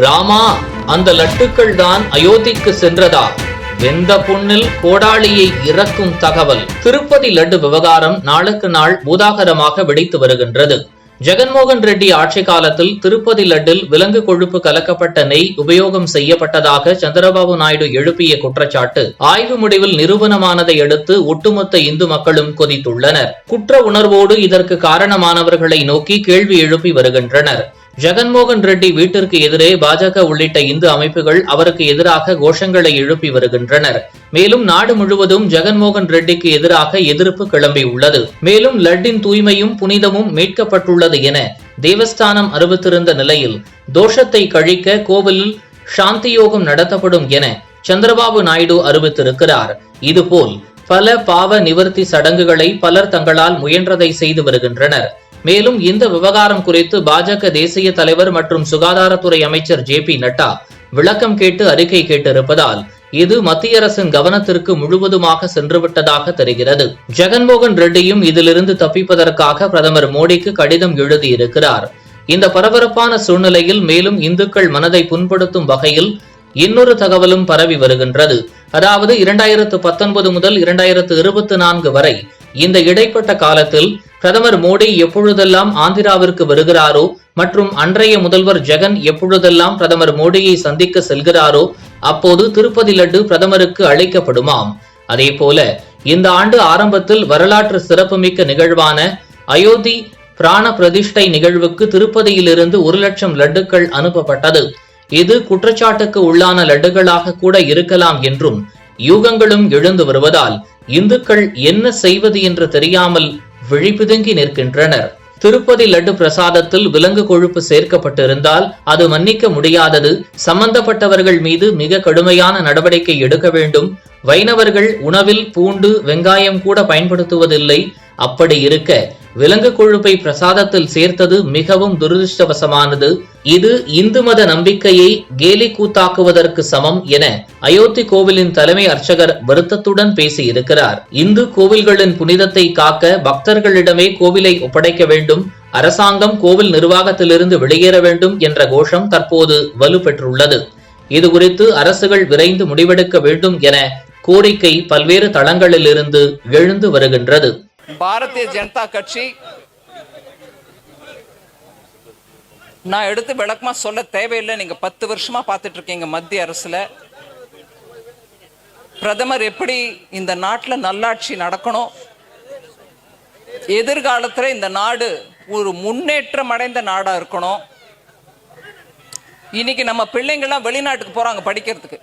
ராமா அந்த லட்டுக்கள் தான் அயோத்திக்கு சென்றதா? வெந்த புண்ணில் கோடாளியை இறக்கும் தகவல். திருப்பதி லட்டு விவகாரம் நாளுக்கு நாள் பூதாகரமாக வெடித்து வருகின்றது. ஜெகன்மோகன் ரெட்டி ஆட்சி காலத்தில் திருப்பதி லட்டில் விலங்கு கொழுப்பு கலக்கப்பட்ட நெய் உபயோகம் செய்யப்பட்டதாக சந்திரபாபு நாயுடு எழுப்பிய குற்றச்சாட்டு. ஆய்வு முடிவில் நிரூபணமானதை அடுத்து ஒட்டுமொத்த இந்து மக்களும் கொதித்துள்ளனர். குற்ற உணர்வோடு இதற்கு காரணமானவர்களை நோக்கி கேள்வி எழுப்பி வருகின்றனர். ஜெகன்மோகன் ரெட்டி வீட்டிற்கு எதிரே பாஜக உள்ளிட்ட இந்து அமைப்புகள் அவருக்கு எதிராக கோஷங்களை எழுப்பி வருகின்றனர். மேலும் நாடு முழுவதும் ஜெகன்மோகன் ரெட்டிக்கு எதிராக எதிர்ப்பு கிளம்பியுள்ளது மேலும் லட்டின் தூய்மையும் புனிதமும் மீட்கப்பட்டுள்ளது என தேவஸ்தானம் அறிவித்திருந்த நிலையில் தோஷத்தை கழிக்க கோவிலில் சாந்தி யோகம் நடத்தப்படும் என சந்திரபாபு நாயுடு அறிவித்திருக்கிறார். இதுபோல் பல பாவ நிவர்த்தி சடங்குகளை பலர் தங்களால் முயன்றதை செய்து வருகின்றனர். மேலும் இந்த விவகாரம் குறித்து பாஜக தேசிய தலைவர் மற்றும் சுகாதாரத்துறை அமைச்சர் ஜே பி நட்டா விளக்கம் கேட்டு அறிக்கை கேட்டிருப்பதால் இது மத்திய அரசின் கவனத்திற்கு முழுவதுமாக சென்றுவிட்டதாக தெரிகிறது. ஜெகன்மோகன் ரெட்டியும் இதிலிருந்து தப்பிப்பதற்காக பிரதமர் மோடிக்கு கடிதம் எழுதியிருக்கிறார். இந்த பரபரப்பான சூழ்நிலையில் மேலும் இந்துக்கள் மனதை புண்படுத்தும் வகையில் இன்னொரு தகவலும் பரவி வருகின்றது. அதாவது இரண்டாயிரத்து பத்தொன்பது முதல் இரண்டாயிரத்து இருபத்தி நான்கு வரை இந்த இடைப்பட்ட காலத்தில் பிரதமர் மோடி எப்பொழுதெல்லாம் ஆந்திராவிற்கு வருகிறாரோ மற்றும் அன்றைய முதல்வர் ஜெகன் எப்பொழுதெல்லாம் பிரதமர் மோடியை சந்திக்க செல்கிறாரோ அப்போது திருப்பதி லட்டு பிரதமருக்கு அளிக்கப்படுமாம். அதேபோல இந்த ஆண்டு ஆரம்பத்தில் வரலாற்று சிறப்புமிக்க நிகழ்வான அயோத்தி பிராண பிரதிஷ்டை நிகழ்வுக்கு திருப்பதியிலிருந்து ஒரு லட்சம் லட்டுக்கள் அனுப்பப்பட்டது. இது குற்றச்சாட்டுக்கு உள்ளான லட்டுகளாக கூட இருக்கலாம் என்றும் யூகங்களும் எழுந்து வருவதால் இந்துக்கள் என்ன செய்வது என்று தெரியாமல் விழிபிதுங்கி நிற்கின்றனர். திருப்பதி லட்டு பிரசாதத்தில் விலங்கு கொழுப்பு சேர்க்கப்பட்டிருந்தால் அது மன்னிக்க முடியாதது. சம்பந்தப்பட்டவர்கள் மீது மிக கடுமையான நடவடிக்கை எடுக்க வேண்டும். வைணவர்கள் உணவில் பூண்டு வெங்காயம் கூட பயன்படுத்துவதில்லை. அப்படி இருக்க விலங்கு கொழுப்பை பிரசாதத்தில் சேர்த்தது மிகவும் துரதிருஷ்டவசமானது. இது இந்து மத நம்பிக்கையை கேலி கூத்தாக்குவதற்கு சமம் என அயோத்தி கோவிலின் தலைமை அர்ச்சகர் வருத்தத்துடன் பேசியிருக்கிறார். இந்து கோவில்களின் புனிதத்தை காக்க பக்தர்களிடமே கோவிலை ஒப்படைக்க வேண்டும். அரசாங்கம் கோவில் நிர்வாகத்திலிருந்து வெளியேற வேண்டும் என்ற கோஷம் தற்போது வலுப்பெற்றுள்ளது. இது குறித்து அரசுகள் விரைந்து முடிவெடுக்க வேண்டும் என கோரிக்கை பல்வேறு தளங்களிலிருந்து எழுந்து வருகின்றது. பாரதிய ஜனதா கட்சி நான் எடுத்து விளக்கமா சொல்ல தேவையில்லை. நீங்க பத்து வருஷமா பார்த்துட்டு இருக்கீங்க மத்திய அரசுல. பிரதமர் எப்படி இந்த நாட்டில் நல்லாட்சி நடக்கணும்? எதிர்காலத்தில் இந்த நாடு ஒரு முன்னேற்றம் அடைந்த நாடா இருக்கணும். இன்னைக்கு நம்ம பிள்ளைங்கள்லாம் வெளிநாட்டுக்கு போறாங்க படிக்கிறதுக்கு.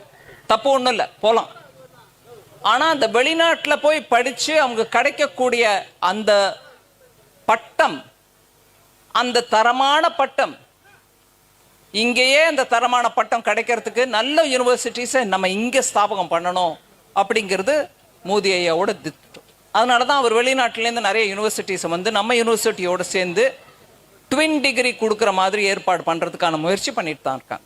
தப்பு ஒன்றும் இல்லை. போகலாம் ஆனால் அந்த வெளிநாட்டில் போய் படித்து அவங்க கிடைக்கக்கூடிய அந்த பட்டம் அந்த தரமான பட்டம் இங்கேயே அந்த தரமான பட்டம் கிடைக்கிறதுக்கு நல்ல யூனிவர்சிட்டிஸை நம்ம இங்கே ஸ்தாபகம் பண்ணணும் அப்படிங்கிறது மோதி ஐயாவோட திட்டம். அதனால தான் அவர் வெளிநாட்டிலேருந்து நிறைய யூனிவர்சிட்டிஸை வந்து நம்ம யூனிவர்சிட்டியோடு சேர்ந்து ட்வின் டிகிரி கொடுக்குற மாதிரி ஏற்பாடு பண்ணுறதுக்கான முயற்சி பண்ணிட்டு தான் இருக்காங்க.